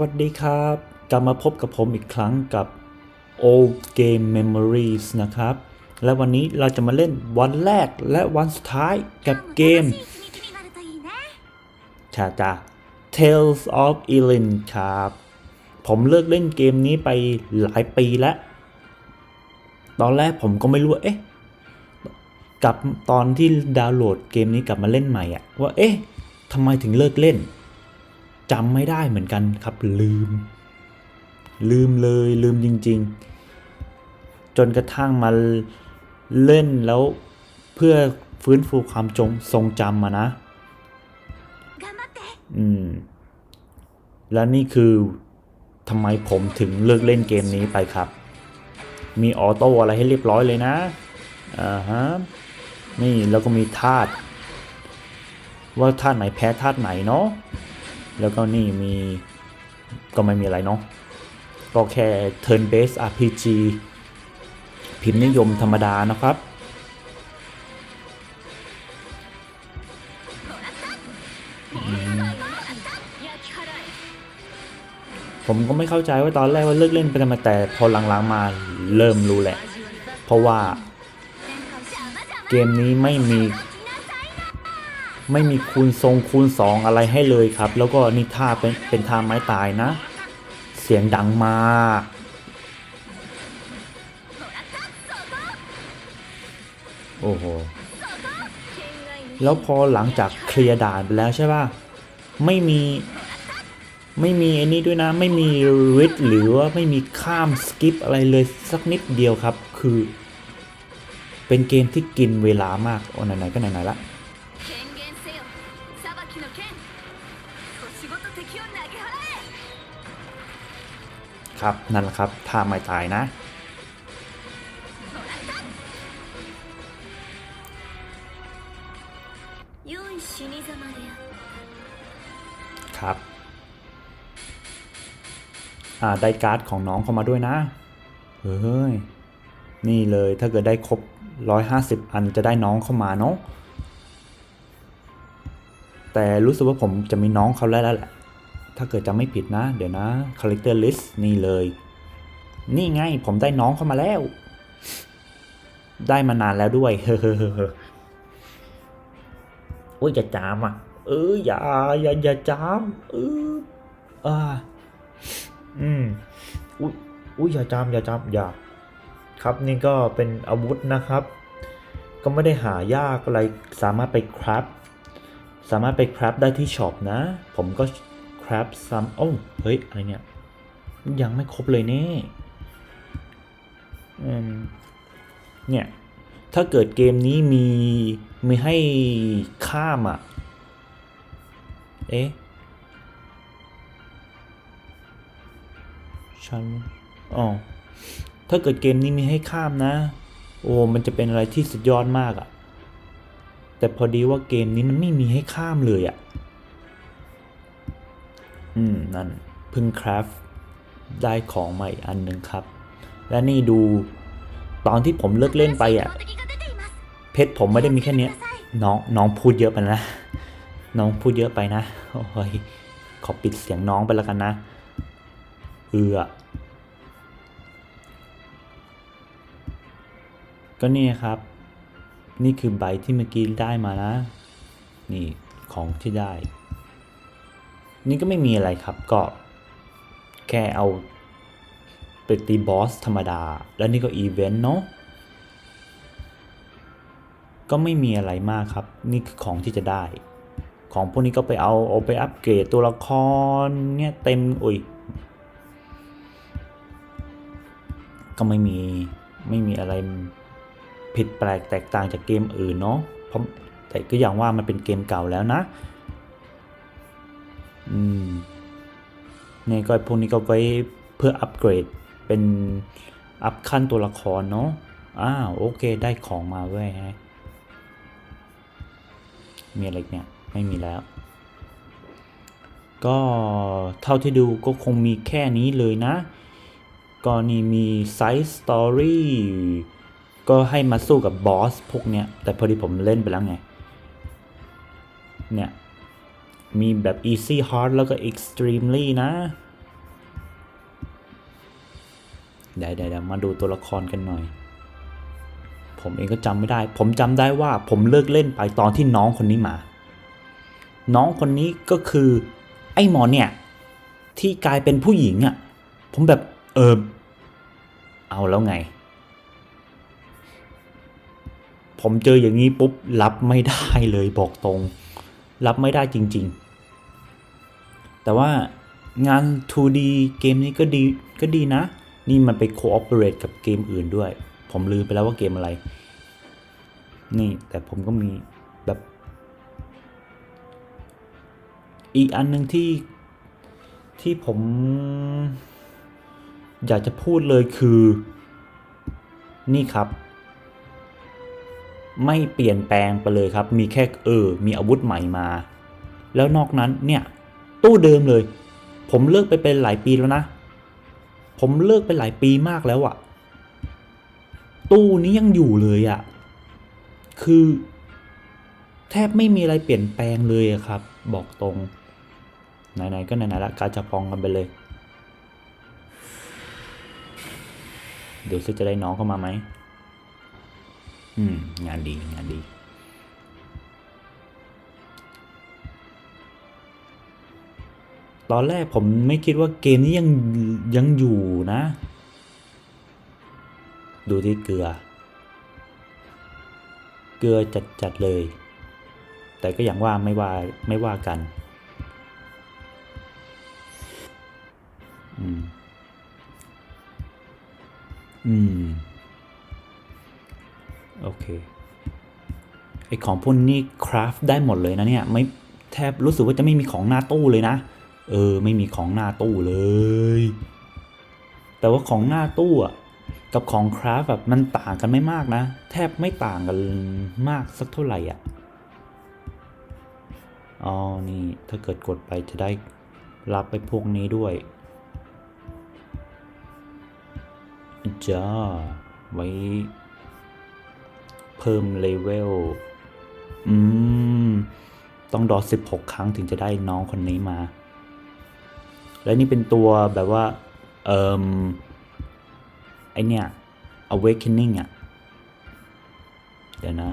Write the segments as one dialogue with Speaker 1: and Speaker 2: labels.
Speaker 1: วัสดีครับ กลับมาพบกับผมอีกครั้งกับ Old Game Memories นะครับ และวันนี้เราจะมาเล่นวันแรกและวันสุดท้ายกับเกมชาจา Tales of Elin ครับ ผมเลิกเล่นเกมนี้ไปหลายปีแล้ว ตอนแรกผมก็ไม่รู้เอ๊ะกับตอนที่ดาวน์โหลดเกมนี้กลับมาเล่นใหม่อะว่าเอ๊ะทำไมถึงเลิกเล่น จำไม่ได้เหมือนกันครับลืม ลืมเลยลืมจริง ๆ จนกระทั่งมาเล่นแล้วเพื่อฟื้นฟูความจงทรงจำมานะอืมแล้วนี่คือทำไมผมถึงเลิกเล่นเกมนี้ไปครับ มีออโต้อะไรให้เรียบร้อยเลยนะอ่าฮะนี่แล้วก็มีธาตุว่าธาตุไหนแพ้ธาตุไหนเนาะ แล้วก็นี่มีก็ไม่มีอะไรเนาะก็แค่ turn based RPG พิมพ์นิยมธรรมดานะครับ ผมก็ไม่เข้าใจว่าตอนแรกว่าเลิกเล่นไปทำไมแต่พอหลังๆมาเริ่มรู้แหละ เพราะว่าเกมนี้ไม่มี ไม่มีคูณทรงคูณสองอะไรให้เลยครับ แล้วก็นี่ท่าเป็นเป็นท่าไม้ตายนะ เสียงดังมากโอ้โหแล้วพอหลังจากเคลียร์ด่านไปแล้วใช่ป่ะไม่มีไม่มีไอ้นี่ด้วยนะ ไม่มีริดหรือว่าไม่มีข้ามสกิปอะไรเลยสักนิดเดียวครับ คือ เป็นเกมที่กินเวลามากโอ้ไหนๆก็ไหนๆละ ครับ นั่นแหละครับถ้าไม่ตายนะ ครับ อ่า ได้การ์ดของน้องเข้ามาด้วยนะ เฮ้ย นี่เลยถ้าเกิดได้ครบ 150 อันจะได้น้องเข้ามาเนาะแต่รู้สึกว่าผมจะมีน้องเขาแล้วแหละ ถ้าเกิดจะไม่ผิดนะ เดี๋ยวนะ character list นี่เลย นี่ไงผมได้น้องเข้ามาแล้ว ได้มานานแล้วด้วย เฮ้อโอ้ยอย่าจามอะ เอออย่าอย่าอย่าจามเอออ่าอืมอุ้ยอุ้ยอย่าจามอย่าจามอย่าครับนี่ก็เป็นอาวุธนะครับ ก็ไม่ได้หายากอะไรสามารถไปครับ สามารถไปครับได้ที่ช็อปนะ ผมก็ ครับซ้ำโอ้เฮ้ย อะไรเนี่ย ยังไม่ครบเลยเนี่เนี่ย ถ้าเกิดเกมนี้มีมีให้ข้ามอะ เอ๊ะฉันอ๋อ ถ้าเกิดเกมนี้มีให้ข้ามนะ โอ้ มันจะเป็นอะไรที่สุดยอดมากอะ่ะ แต่พอดีว่าเกมนี้มันไม่มีให้ข้ามเลยอะ่ะ อืม นั่นพึ่งคราฟได้ของใหม่อันหนึ่งครับ และนี่ดูตอนที่ผมเลิกเล่นไปอะ่ะ เพชรผมไม่ได้มีแค่นี้น้องน้องพูดเยอะไปนะ น้องพูดเยอะไปนะ โอ้ย ขอปิดเสียงน้องไปแล้วกันนะ เอือก็นี่ครับ นี่คือใบที่เมื่อกี้ได้มานะ นี่ของที่ได้ นี่ก็ไม่มีอะไรครับก็แค่เอาไปตีบอสธรรมดา แล้วนี่ก็อีเวนต์เนาะก็ไม่มีอะไรมากครับ นี่คือของที่จะได้ ของพวกนี้ก็ไปเอาเอาไปอัปเกรดตัวละครเนี่ยเต็มอุ้ยก็ไม่มีไม่มีอะไรผิดแปลกแตกต่างจากเกมอื่นเนาะเพราะแต่ก็อย่างว่ามันเป็นเกมเก่าแล้วนะ อืมเนี่ก็พวกนี้ก็ไว้เพื่ออัปเกรดเป็นอัพขั้นตัวละครเนาะอ้าวโอเคได้ของมาเว้ยฮะมีอะไรเนี่ยไม่มีแล้ว ก็เท่าที่ดูก็คงมีแค่นี้เลยนะ ก็นี่มีไซส์สตอรี่ก็ให้มาสู้กับบอสพวกเนี้ย แต่พอดีผมเล่นไปแล้วไง เนี่ย มีแบบ easy hard แล้วก็ extremely นะเดี๋ยวเดี๋ยวมาดูตัวละครกันหน่อย ผมเองก็จำไม่ได้ ผมจำได้ว่าผมเลิกเล่นไปตอนที่น้องคนนี้มา น้องคนนี้ก็คือ ไอ้หมอเนี่ย ที่กลายเป็นผู้หญิงอะ่ะ ผมแบบเออเอาแล้วไง ผมเจออย่างนี้ปุ๊บรับไม่ได้เลยบอกตรง รับไม่ได้จริง ๆ แต่ว่างาน 2D เกมนี้ก็ดีก็ดีนะ นี่มันไป cooperate กับเกมอื่นด้วย ผมลืมไปแล้วว่าเกมอะไร นี่แต่ผมก็มีแบบ อีกอันหนึ่งที่ที่ผม อยากจะพูดเลยคือ นี่ครับ ไม่เปลี่ยนแปลงไปเลยครับ มีแค่เออ มีอาวุธใหม่มา แล้วนอกนั้นเนี่ย ตู้เดิมเลย ผมเลิกไปเป็นหลายปีแล้วนะ ผมเลิกไปหลายปีมากแล้วอะตู้นี้ยังอยู่เลยอะคือ แทบไม่มีอะไรเปลี่ยนแปลงเลยครับ บอกตรง ไหนๆก็ไหนๆละกาจะปองกันไปเลย เดี๋ยวจะได้น้องเข้ามาไหม อืม งานดีงานดี ตอนแรกผมไม่คิดว่าเกมนี้ยังยังอยู่นะ ดูที่เกลือ เกลือจัดจัดๆเลย แต่ก็อย่างว่าไม่ว่าไม่ว่ากัน อืม อืม โอเค ไอของพวกนี้คราฟได้หมดเลยนะเนี่ย ไม่แทบรู้สึกว่าจะไม่มีของหน้าตู้เลยนะ เออ ไม่มีของหน้าตู้เลย แต่ว่าของหน้าตู้อะกับของคราฟแบบมันต่างกันไม่มากนะ แทบไม่ต่างกันมากสักเท่าไหร่อะอ๋อนี่ถ้าเกิดกดไปจะได้รับไปพวกนี้ด้วยจ้าไว้ เพิ่มเลเวล อืม ต้องดอ16ครั้งถึงจะได้น้องคนนี้มา และนี่เป็นตัวแบบว่า เอ่มไอเนี่ย awakening อะ เดี๋ยวนะ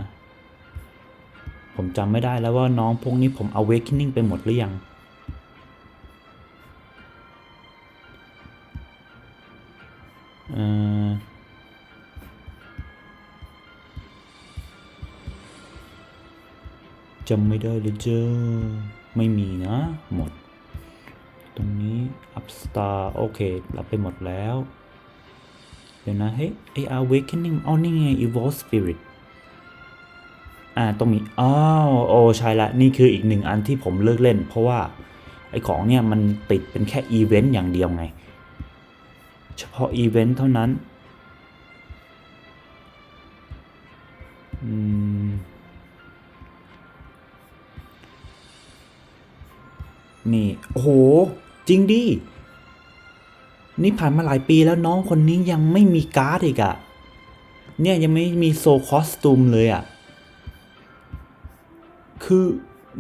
Speaker 1: ผมจำไม่ได้แล้วว่าน้องพวกนี้ผม awakening ไปหมดหรือยัง เอ่อจำไม่ได้เลยเจ้า ไม่มีนะ หมด ตรงนี้ upstar โอเค รับไปหมดแล้ว เดี๋ยวนะ เฮ้ยไอ awakening อ๋อนี่ไง evolve spirit อ่าต้องมีอ้าวโอ้ใช่ละ นี่คืออีกหนึ่งอันที่ผมเลิกเล่น เพราะว่า ไอของเนี่ย มันติดเป็นแค่อีเวนต์อย่างเดียวไง เฉพาะอีเวนต์เท่านั้นอืมนี่ โอ้โห จริงดิ นี่ผ่านมาหลายปีแล้วน้องคนนี้ยังไม่มีการ์ดอีกอะเนี่ยยังไม่มีโซคอสตูมเลยอะคือ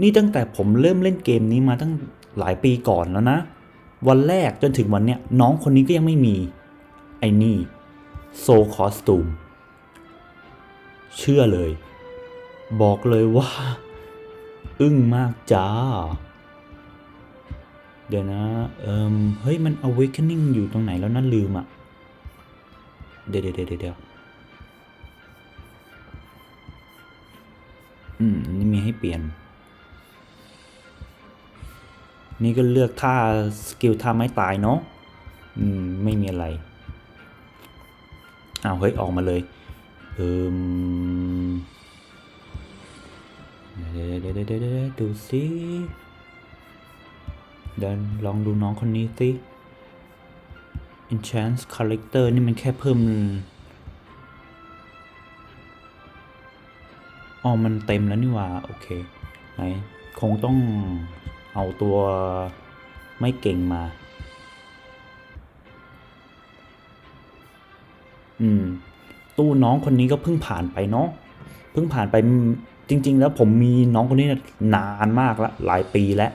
Speaker 1: นี่ตั้งแต่ผมเริ่มเล่นเกมนี้มาตั้งหลายปีก่อนแล้วนะ วันแรกจนถึงวันเนี้ยน้องคนนี้ก็ยังไม่มีไอ้นี่โซคอสตูมเชื่อเลย บอกเลยว่า อึ้งมากจ้า เดี๋ยวนะเอิมเฮ้ย มัน awakening อยู่ตรงไหนแล้วนั่นลืมอะเดี๋ยวเดี๋ยวเดี๋ยวเดี๋ยวอืม นี่มีให้เปลี่ยน นี่ก็เลือกท่า สกิลท่าไม้ตายเนาะ อืม ไม่มีอะไร อ้าว เฮ้ย ออกมาเลย เอิมเดี๋ยวเดี๋ยวเดี๋ยวเดี๋ยว เดี๋ยวดูสิเดินลองดูน้องคนนี้สิ Enchant Collector นี่มันแค่เพิ่มอ๋อมันเต็มแล้วนี่ว่า โอเค ไหน คงต้องเอาตัวไม่เก่งมา อืม ตู้น้องคนนี้ก็เพิ่งผ่านไปเนาะ เพิ่งผ่านไปจริง ๆ แล้วผมมีน้องคนนี้นานมากล้วหลายปีแล้ว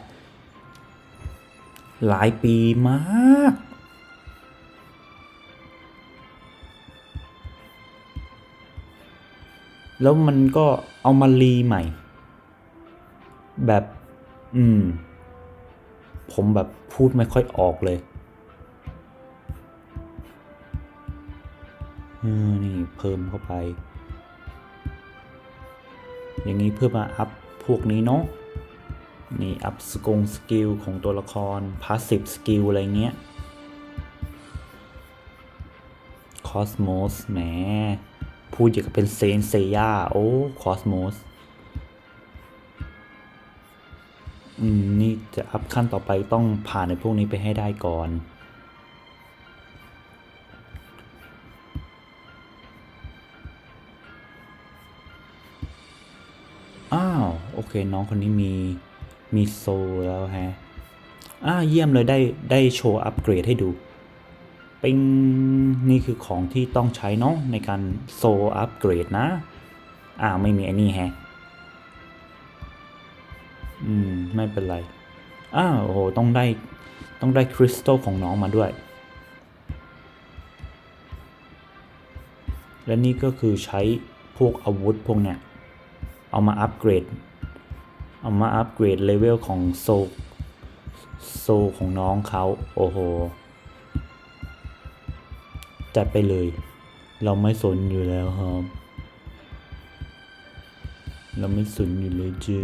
Speaker 1: หลายปีมาก แล้วมันก็เอามารีใหม่ แบบ อืม ผมแบบพูดไม่ค่อยออกเลยออนี่เพิ่มเข้าไป อย่างนี้เพื่อมาอัพพวกนี้เนาะ นี่อัพสกงสกิลของตัวละครพาสซีฟสกิลอะไรเงี้ยคอสโมสแหม พูดอย่างกับเป็นเซนเซย่าโอ้คอสโมสอืม นี่จะอัพขั้นต่อไปต้องผ่านในพวกนี้ไปให้ได้ก่อนอ้าว โอเค น้องคนนี้มี มีโซแล้วฮะอ่าเยี่ยมเลยได้ได้โชว์อัปเกรดให้ดูเป็นนี่คือของที่ต้องใช้เนาะในการโซอัปเกรดนะ อ่าไม่มีไอ้นี่แฮะ อืม ไม่เป็นไรอ้าวโอ้โหต้องได้ต้องได้คริสตัลของน้องมาด้วย และนี่ก็คือใช้พวกอาวุธพวกเนี้ยเอามาอัปเกรด เอามาอัปเกรดเลเวลของโซโซของน้องเขาโอ้โห จัดไปเลย เราไม่สนอยู่แล้วครับ เราไม่สนอยู่เลยจ้า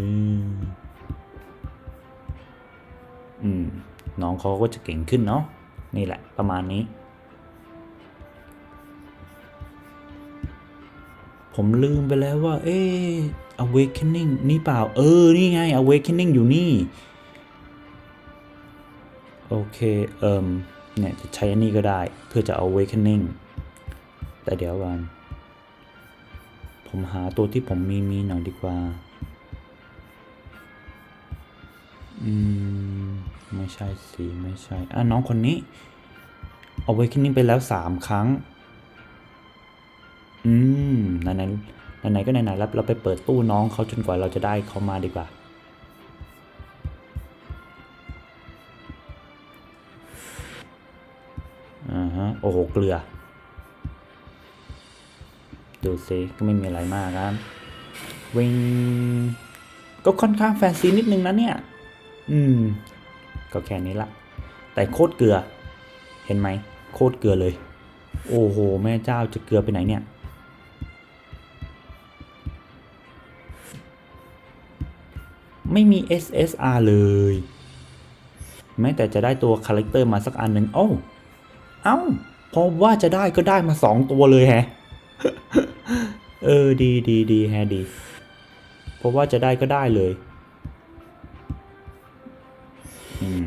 Speaker 1: อืม น้องเขาก็จะเก่งขึ้นเนาะนี่แหละประมาณนี้ ผมลืมไปแล้วว่า เอ๊ะ awakening นี่เปล่า เออ นี่ไง awakening อยู่นี่ โอเค เอิมเนี่ยจะใช้อันนี้ก็ได้ เพื่อจะ awakening แต่เดี๋ยวก่อนผมหาตัวที่ผมมีมีหน่อยดีกว่า อืม ไม่ใช่สิไม่ใช่ อะน้องคนนี้ awakening ไปแล้วสามครั้ง อืมไหนไหน ไหนไหนก็ไหนไหนแล้วเราไปเปิดตู้น้องเขาจนกว่าเราจะได้เขามาดีกว่า อ่าฮะ โอ้โห เกลือ ดูซิก็ไม่มีอะไรมากครับวิงก็ค่อนข้างแฟนซีนิดนึงนะเนี่ย อืม ก็แค่นี้ละ แต่โคตรเกลือ เห็นไหม โคตรเกลือเลย โอ้โห แม่เจ้าจะเกลือไปไหนเนี่ย ไม่มี SSR เลย แม้แต่จะได้ตัวคาแรคเตอร์มาสักอันหนึ่งโอ้าเอ้าพอว่าจะได้ก็ได้มาสองตัวเลยแฮะ เออดีดีดีแฮดีเพราะว่าจะได้ก็ได้เลย อืม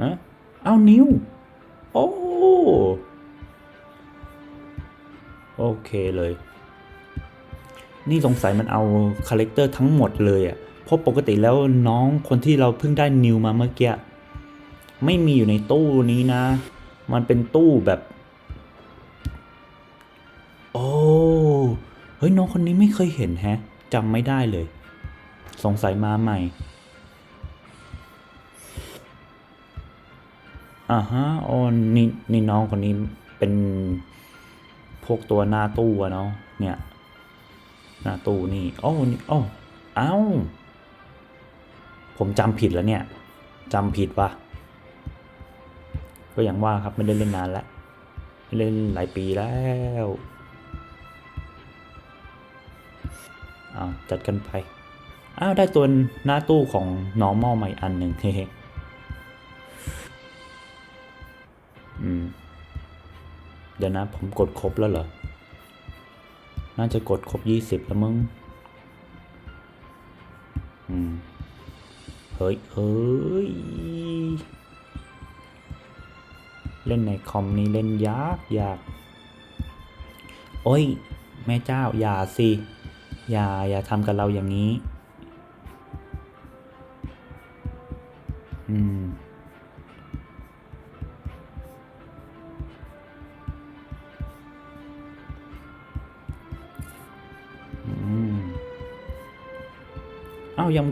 Speaker 1: ฮะเอานิวโอ้ โอเคเลย นี่สงสัยมันเอาคาแรคเตอร์ทั้งหมดเลยอะ่ะเพราะปกติแล้วน้องคนที่เราเพิ่งได้นิวมาเมื่อกี้ไม่มีอยู่ในตู้นี้นะ มันเป็นตู้แบบ โอ้เฮ้ยน้องคนนี้ไม่เคยเห็นแฮะจำไม่ได้เลย สงสัยมาใหม่อ่าฮะอ๋อนี่นี่น้องคนนี้เป็นพวกตัวหน้าตู้อะเนาะเนี่ย หน้าตู้นี่โอ้นี่โอ้เอ้า ผมจำผิดแล้วเนี่ยจำผิดว่ะก็อย่างว่าครับไม่ได้เล่นนานแล้วไม่เล่นหลายปีแล้วเอาจัดกันไปอ้าวได้ตัวหน้าตู้ของ normal ใหม่อันหนึ่งเฮ้อืม เดี๋ยวนะผมกดครบแล้วเหรอ น่าจะกดครบยี่สิบแล้วมึง อืม เฮ้ยเฮ้ย เล่นในคอมนี้เล่นยากยาก โอ้ย แม่เจ้า อย่าสิ อย่า อย่าทำกับเราอย่างนี้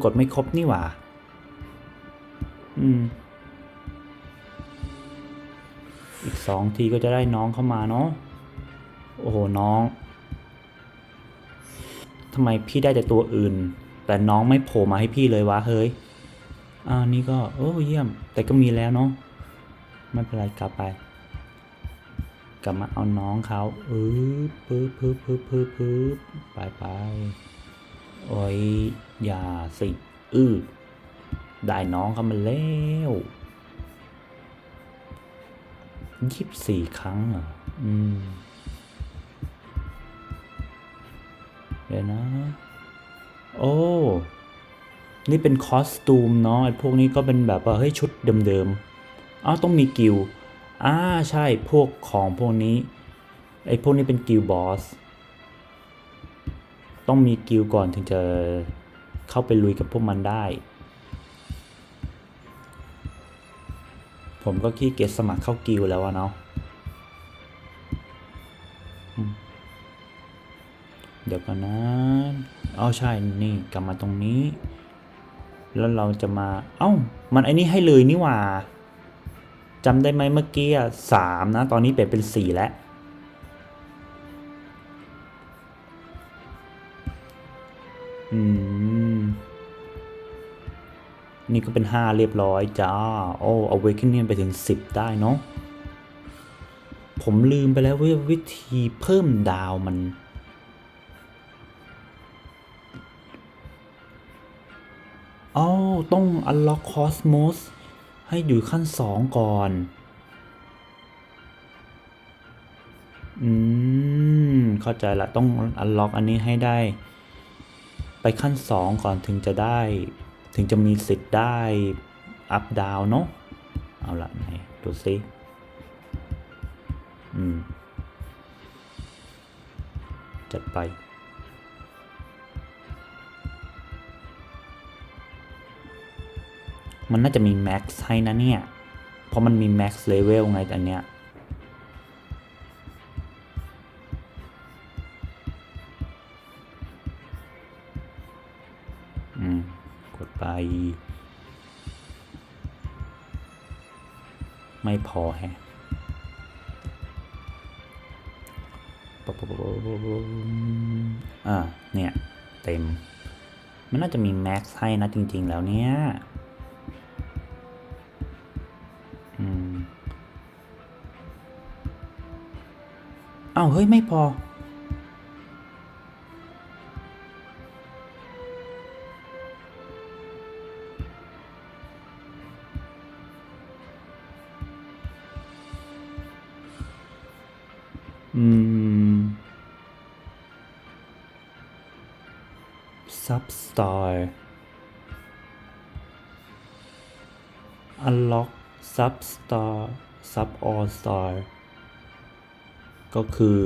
Speaker 1: กดไม่ครบนี่หว่า อืม อีกสองทีก็จะได้น้องเข้ามาเนาะ โอ้โห น้องทำไมพี่ได้แต่ตัวอื่น แต่น้องไม่โผล่มาให้พี่เลยวะเฮ้ยอ้าวนี่ก็ โอ้เยี่ยม แต่ก็มีแล้วเนาะ ไม่เป็นไรกลับไป กลับมาเอาน้องเขาเออปึ๊บปึ๊บปึ๊บปึ๊บปึ๊บไปไปโอ้ย อย่าสิอือได้น้องเขามาแล้วยี่สิบสี่ครั้งเหรออืมเดี๋ยวนะ โอ้ นี่เป็นคอสตูมเนาะไอ้พวกนี้ก็เป็นแบบว่า เฮ้ย ชุดเดิมๆอ้าวต้องมีกิลอ่าใช่พวกของพวกนี้ ไอ้พวกนี้เป็นกิลบอส ต้องมีกิลก่อนถึงจะ เข้าไปลุยกับพวกมันได้ ผมก็ขี้เกียจสมัครเข้ากิลแล้วอะเนาะเดี๋ยวกันนะเอาใช่นี่กลับมาตรงนี้ แล้วเราจะมา เอ้า มันไอ้นี่ให้เลยนี่หว่าจำได้ไหมเมื่อกี้สามนะ ตอนนี้เปลี่ยนเป็นสี่แล้วอืม นี่ก็เป็นห้าเรียบร้อยจ้า โอ้ awakening ไปถึงสิบได้เนาะ ผมลืมไปแล้วว่าวิธีเพิ่มดาวมันอ้าวต้อง unlock cosmos ให้อยู่ขั้นสองก่อน อืม เข้าใจละ ต้อง unlock อันนี้ให้ได้ ไปขั้นสองก่อนถึงจะได้ ถึงจะมีสิทธิ์ได้ up down เนาะเอาละไหนดูซิอืม จัดไป มันน่าจะมีแม็กซ์ให้นะเนี่ย เพราะมันมีแม็กซ์เลเวลไงแต่เนี้ย ไม่พอแฮะอ่าเนี่ย เต็ม มันน่าจะมีแม็กซ์ให้นะจริง ๆ แล้วเนี่ยอืมอ้าวเฮ้ย ไม่พอ Substar Unlock Substar Sub All Star ก็คือ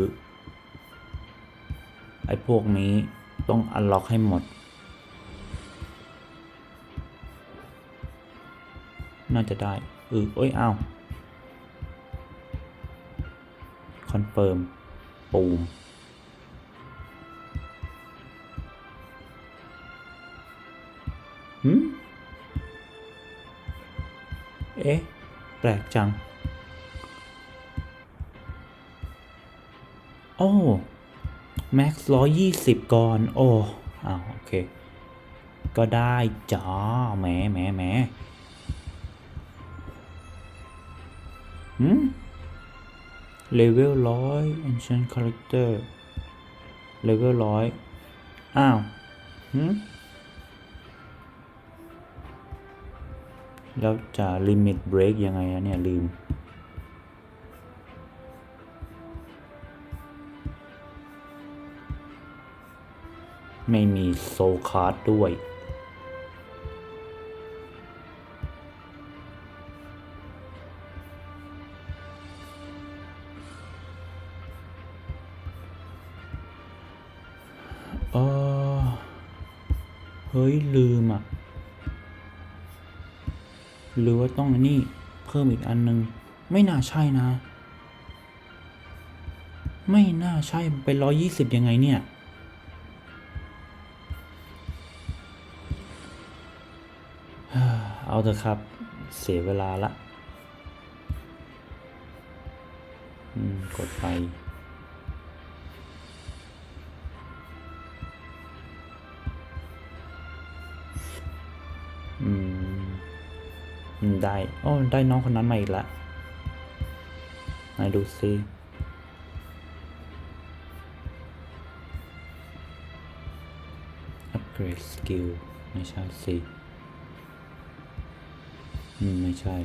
Speaker 1: ไอ้พวกนี้ต้อง unlock ให้หมด น่าจะได้เออเอ้ยอ้าวคอนเฟิร์มปูม ปลกจัง โอ้แม็กซ์ร้อยยี่สิบก่อน โอ้อ้าวโอเค ก็ได้จ้าแหมแหมแหมหืมเลเวลร้อย ancient character เลเวลร้อยอ้าวหืม แล้วจะลิมิตเบรกยังไงอะเนี่ย ลืม ไม่มีโซคาร์ดด้วย พิ่มอีกอันหนึ่งไม่น่าใช่นะ ไม่น่าใช่เป็นร้อยยี่สิบยังไงเนี่ย เอาเถอะครับ เสียเวลาละกดไป โอ้ได้น้องคนนั้นมาอีกละไหนดูซิอัปเกรดสกิลไม่ใช่สิอืม ไม่ใช่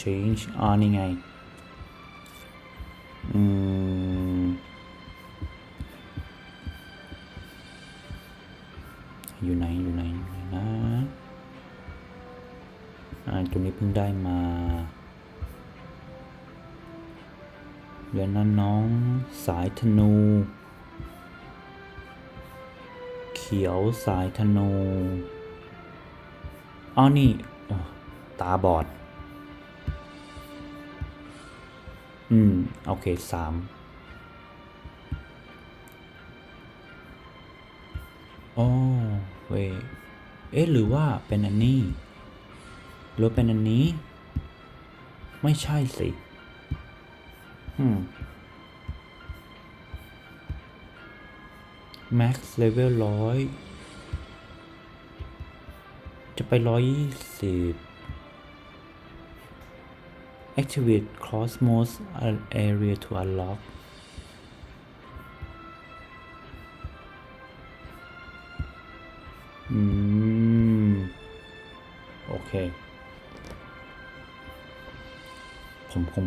Speaker 1: change อ่านี่ไง อืม อยู่ไหน อยู่ไหนอยู่ไหนนะ ตัวนี้เพิ่งได้มา เดี๋ยวนั้นน้องสายธนู เขียวสายธนูอ๋อนี่ตาบอด อืม โอเคสามอ๋อเวเอ๊ะหรือว่าเป็นอันนี้ หรือเป็นอันนี้ ไม่ใช่สิอืม max level ร้อยจะไปร้อยยี่สิบ activate cosmos area to unlock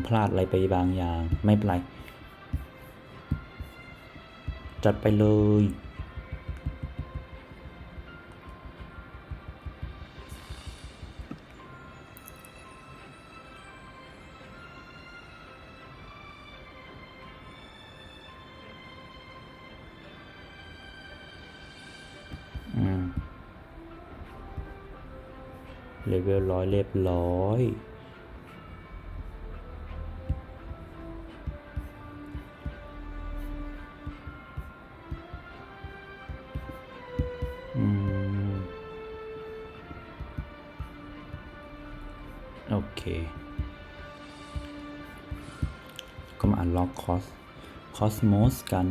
Speaker 1: พลาดอะไรไปบางอย่าง ไม่เป็นไร จัดไปเลย เลเวลร้อยเรียบร้อย อสโมสกัน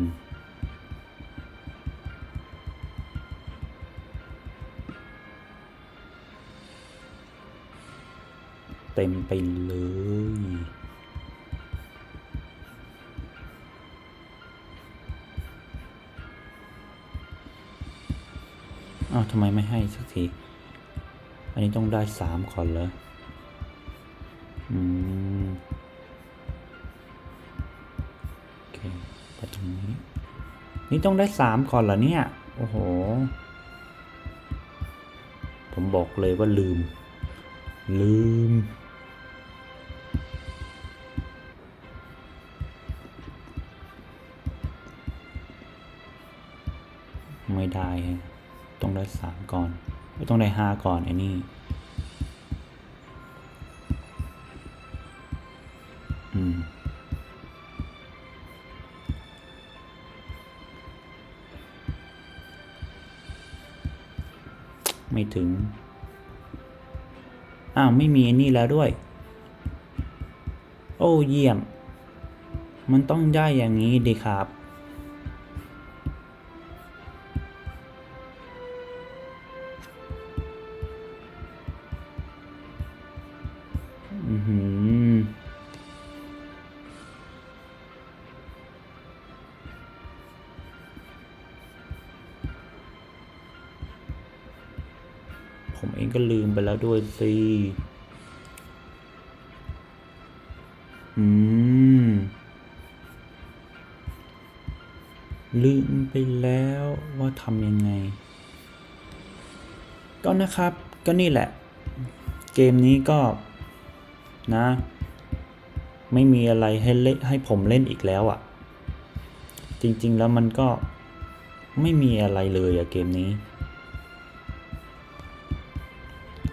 Speaker 1: เต็มไปเลยอ้าวทำไมไม่ให้สักที อันนี้ต้องได้สามก่อนเหรอ อืม ไปตรงนี้ นี่ต้องได้สามก่อนเหรอเนี่ย โอ้โห ผมบอกเลยว่าลืม ลืม ไม่ได้ ต้องได้สามก่อนไม่ต้องได้ห้าก่อนไอ้นี่ ถึง อ้าว ไม่มีนี่แล้วด้วย โอ้เยี่ยม มันต้องได้อย่างนี้ดีครับ ด้วยสิอืม ลืมไปแล้วว่าทำยังไง ก็นะครับก็นี่แหละ เกมนี้ก็นะ ไม่มีอะไรให้เล่ให้ผมเล่นอีกแล้วอะ่ะ จริงๆแล้วมันก็ไม่มีอะไรเลยอะเกมนี้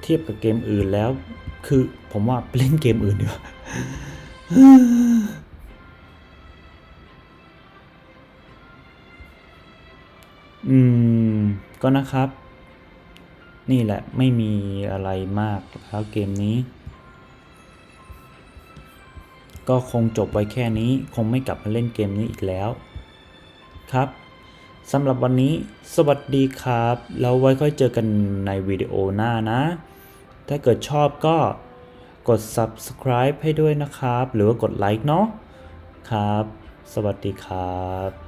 Speaker 1: เทียบกับเกมอื่นแล้ว คือผมว่าเล่นเกมอื่นดีกว่าอืม ก็นะครับ นี่แหละไม่มีอะไรมากแล้วเกมนี้ ก็คงจบไว้แค่นี้ คงไม่กลับมาเล่นเกมนี้อีกแล้ว ครับสำหรับวันนี้ สวัสดีครับ แล้วไว้ค่อยเจอกันในวิดีโอหน้านะ ถ้าเกิดชอบก็กด subscribe ให้ด้วยนะครับ หรือว่ากดไลค์เนาะครับ สวัสดีครับ